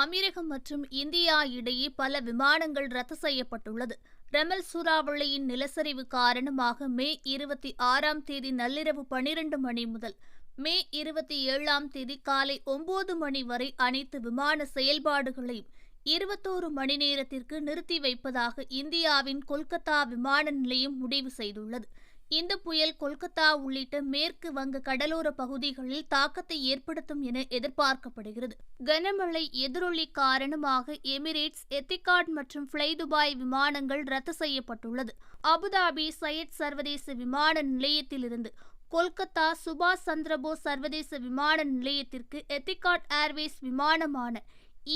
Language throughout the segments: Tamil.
அமீரகம் மற்றும் இந்தியா இடையே பல விமானங்கள் ரத்து செய்யப்பட்டுள்ளது. ரெமல் சூறாவளியின் நிலச்சரிவு காரணமாக மே இருபத்தி ஆறாம் தேதி நள்ளிரவு பனிரெண்டு மணி முதல் மே இருபத்தி ஏழாம் தேதி காலை ஒன்பது மணி வரை அனைத்து விமான செயல்பாடுகளையும் இருபத்தோரு மணி நேரத்திற்கு நிறுத்தி வைப்பதாக இந்தியாவின் கொல்கத்தா விமான நிலையம் முடிவு செய்துள்ளது. இந்த புயல் கொல்கத்தா உள்ளிட்ட மேற்கு வங்க கடலோர பகுதிகளில் தாக்கத்தை ஏற்படுத்தும் என எதிர்பார்க்கப்படுகிறது. கனமழை எதிரொலி காரணமாக எமிரேட்ஸ் எத்திகாட் மற்றும் ஃப்ளை துபாய் விமானங்கள் ரத்து செய்யப்பட்டுள்ளது. அபுதாபி சையத் சர்வதேச விமான நிலையத்திலிருந்து கொல்கத்தா சுபாஷ் சந்திரபோஸ் சர்வதேச விமான நிலையத்திற்கு எத்திகாட் ஏர்வேஸ் விமானமான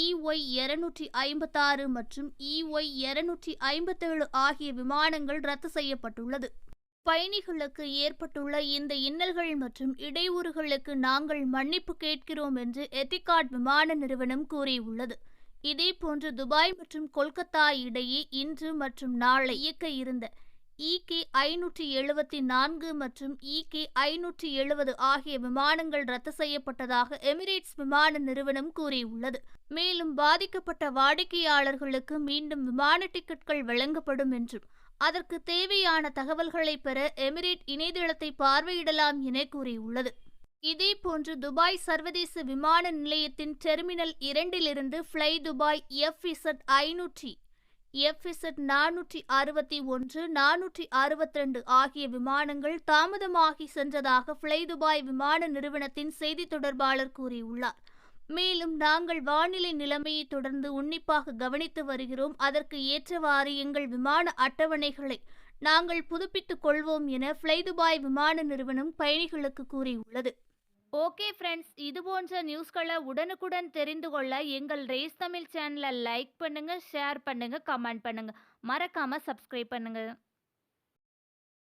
இஒய் இருநூற்றி ஐம்பத்தாறு மற்றும் இஒய் இருநூற்றி ஐம்பத்தேழு ஆகிய விமானங்கள் ரத்து செய்யப்பட்டுள்ளது. பயணிகளுக்கு ஏற்பட்டுள்ள இந்த இன்னல்கள் மற்றும் இடையூறுகளுக்கு நாங்கள் மன்னிப்பு கேட்கிறோம் என்று எத்திகாட் விமான நிறுவனம் கூறியுள்ளது. இதேபோன்று துபாய் மற்றும் கொல்கத்தா இடையே இன்று மற்றும் நாளை இயக்க இருந்த இகே ஐநூற்றி எழுபத்தி நான்கு மற்றும் இகே ஐநூற்றி எழுபது ஆகிய விமானங்கள் ரத்து செய்யப்பட்டதாக எமிரேட்ஸ் விமான நிறுவனம் கூறியுள்ளது. மேலும் பாதிக்கப்பட்ட வாடிக்கையாளர்களுக்கு மீண்டும் விமான டிக்கெட்கள் வழங்கப்படும் என்றும் அதற்கு தேவையான தகவல்களை பெற எமிரேட் இணையதளத்தை பார்வையிடலாம் என கூறியுள்ளது. இதேபோன்று துபாய் சர்வதேச விமான நிலையத்தின் டெர்மினல் இரண்டிலிருந்து ஃப்ளை துபாய் எஃப் இசட் ஐநூற்றி எஃப் இசட் நானூற்றி அறுபத்தி ஒன்று நானூற்றி அறுபத்தி ரெண்டு ஆகிய விமானங்கள் தாமதமாகி சென்றதாக ஃப்ளை துபாய் விமான நிறுவனத்தின் செய்தி தொடர்பாளர் கூறியுள்ளார். மேலும் நாங்கள் வானிலை நிலைமையை தொடர்ந்து உன்னிப்பாக கவனித்து வருகிறோம். அதற்கு ஏற்றவாறு எங்கள் விமான அட்டவணைகளை நாங்கள் புதுப்பித்துக் கொள்வோம் என ஃப்ளை துபாய் விமான நிறுவனம் பயணிகளுக்கு கூறியுள்ளது. ஓகே ஃப்ரெண்ட்ஸ் இது போன்ற நியூஸ்களை உடனுக்குடன் தெரிந்து கொள்ள எங்கள் ரேஸ் தமிழ் சேனலை லைக் பண்ணுங்கள் ஷேர் பண்ணுங்கள் கமெண்ட் பண்ணுங்கள் மறக்காமல் சப்ஸ்கிரைப் பண்ணுங்கள்